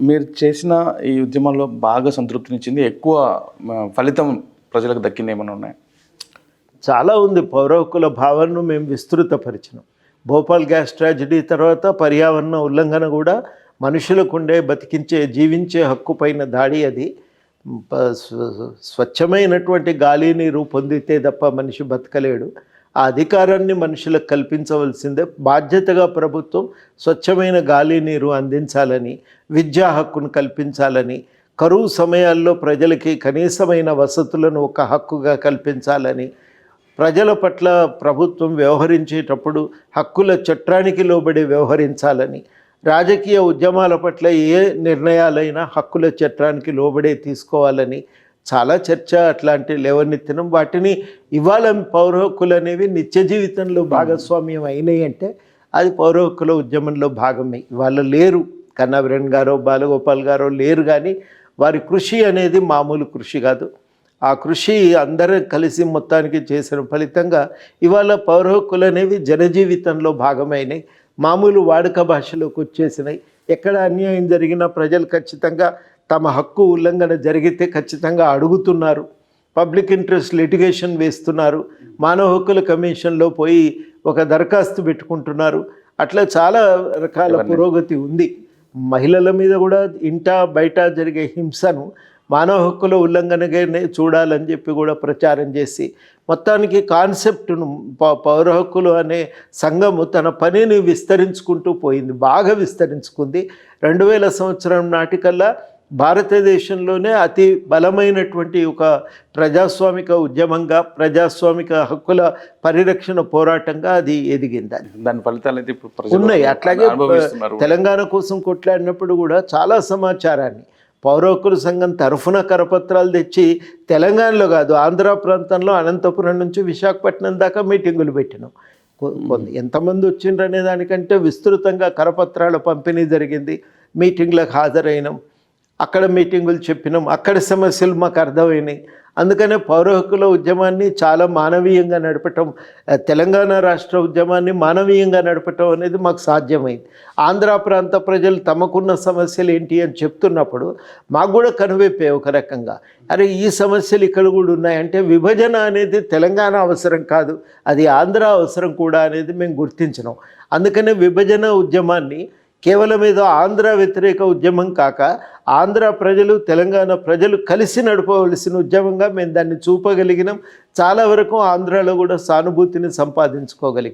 మీరు చేసిన ఈ ఉద్యమంలో బాగా సంతృప్తినిచ్చింది ఎక్కువ ఫలితం ప్రజలకు దక్కింది ఏమైనా ఉన్నాయి? చాలా ఉంది. పౌరహక్కుల భావనను మేము విస్తృతపరిచినాం. భోపాల్ గ్యాస్ ట్రాజడీ తర్వాత పర్యావరణ ఉల్లంఘన కూడా మనుషులకు ఉండే బతికించే జీవించే హక్కు పైన దాడి అది. స్వచ్ఛమైనటువంటి గాలి నీరు పొందితే తప్ప మనిషి బతకలేడు. ఆ అధికారాన్ని మనుషులకు కల్పించవలసిందే. బాధ్యతగా ప్రభుత్వం స్వచ్ఛమైన గాలి నీరు అందించాలని విద్యా హక్కును కల్పించాలని కరువు సమయాల్లో ప్రజలకి కనీసమైన వసతులను ఒక హక్కుగా కల్పించాలని ప్రజల పట్ల ప్రభుత్వం వ్యవహరించేటప్పుడు హక్కుల చట్టానికి లోబడి వ్యవహరించాలని రాజకీయ ఉద్యమాల పట్ల ఏ నిర్ణయాలైనా హక్కుల చట్టానికి లోబడే తీసుకోవాలని చాలా చర్చ అట్లాంటి లేవనెత్తినం వాటిని ఇవాళ పౌర హక్కులు అనేవి నిత్య జీవితంలో భాగస్వామ్యం అయినాయి అంటే అది పౌర హక్కుల ఉద్యమంలో భాగమే. ఇవాళ లేరు. కన్నాభిరణ్ గారో బాలగోపాల్ గారో లేరు కానీ వారి కృషి అనేది మామూలు కృషి కాదు. ఆ కృషి అందరూ కలిసి మొత్తానికి చేసిన ఫలితంగా ఇవాళ పౌర హక్కులు అనేవి జనజీవితంలో భాగమైనవి మామూలు వాడుక భాషలోకి వచ్చేసినాయి. ఎక్కడ అన్యాయం జరిగినా ప్రజలు ఖచ్చితంగా తమ హక్కు ఉల్లంఘన జరిగితే ఖచ్చితంగా అడుగుతున్నారు. పబ్లిక్ ఇంట్రెస్ట్ లిటిగేషన్ వేస్తున్నారు. మానవ హక్కుల కమిషన్లో పోయి ఒక దరఖాస్తు పెట్టుకుంటున్నారు. అట్లా చాలా రకాల పురోగతి ఉంది. మహిళల మీద కూడా ఇంట బయట జరిగే హింసను మానవ హక్కుల ఉల్లంఘనగానే చూడాలని చెప్పి కూడా ప్రచారం చేసి మొత్తానికి కాన్సెప్ట్ను ప- పౌర హక్కులు అనే సంఘము తన పనిని విస్తరించుకుంటూ పోయింది. బాగా విస్తరించుకుంది. రెండు వేల సంవత్సరం నాటికల్లా భారతదేశంలోనే అతి బలమైనటువంటి ఒక ప్రజాస్వామిక ఉద్యమంగా ప్రజాస్వామిక హక్కుల పరిరక్షణ పోరాటంగా అది ఎదిగింది. దాని ఫలితాలు అయితే ఇప్పుడు ఉన్నాయి. అట్లాగే తెలంగాణ కోసం కొట్లాడినప్పుడు కూడా చాలా సమాచారాన్ని పౌర హక్కుల సంఘం తరఫున కరపత్రాలు తెచ్చి తెలంగాణలో కాదు ఆంధ్ర ప్రాంతంలో అనంతపురం నుంచి విశాఖపట్నం దాకా మీటింగులు పెట్టినాం. ఎంతమంది వచ్చిండ్రు అనే దానికంటే విస్తృతంగా కరపత్రాల పంపిణీ జరిగింది. మీటింగ్లకు హాజరైనాం. అక్కడ మీటింగులు చెప్పినాం అక్కడ సమస్యలు మాకు అర్థమైనాయి. అందుకనే పౌర హక్కుల ఉద్యమాన్ని చాలా మానవీయంగా నడపటం తెలంగాణ రాష్ట్ర ఉద్యమాన్ని మానవీయంగా నడపటం అనేది మాకు సాధ్యమైంది. ఆంధ్ర ప్రాంత ప్రజలు తమకున్న సమస్యలు ఏంటి అని చెప్తున్నప్పుడు మాకు కూడా కనువైపోయాయి ఒక రకంగా. అరే ఈ సమస్యలు ఇక్కడ కూడా ఉన్నాయి అంటే విభజన అనేది తెలంగాణ అవసరం కాదు అది ఆంధ్ర అవసరం కూడా అనేది మేము గుర్తించినాం. అందుకనే విభజన ఉద్యమాన్ని కేవలం ఏదో ఆంధ్ర వ్యతిరేక ఉద్యమం కాక ఆంధ్ర ప్రజలు తెలంగాణ ప్రజలు కలిసి నడపవలసిన ఉద్యమంగా మేము దాన్ని చూపగలిగినాం. చాలా వరకు ఆంధ్రాలో కూడా సానుభూతిని సంపాదించుకోగలిగినాం.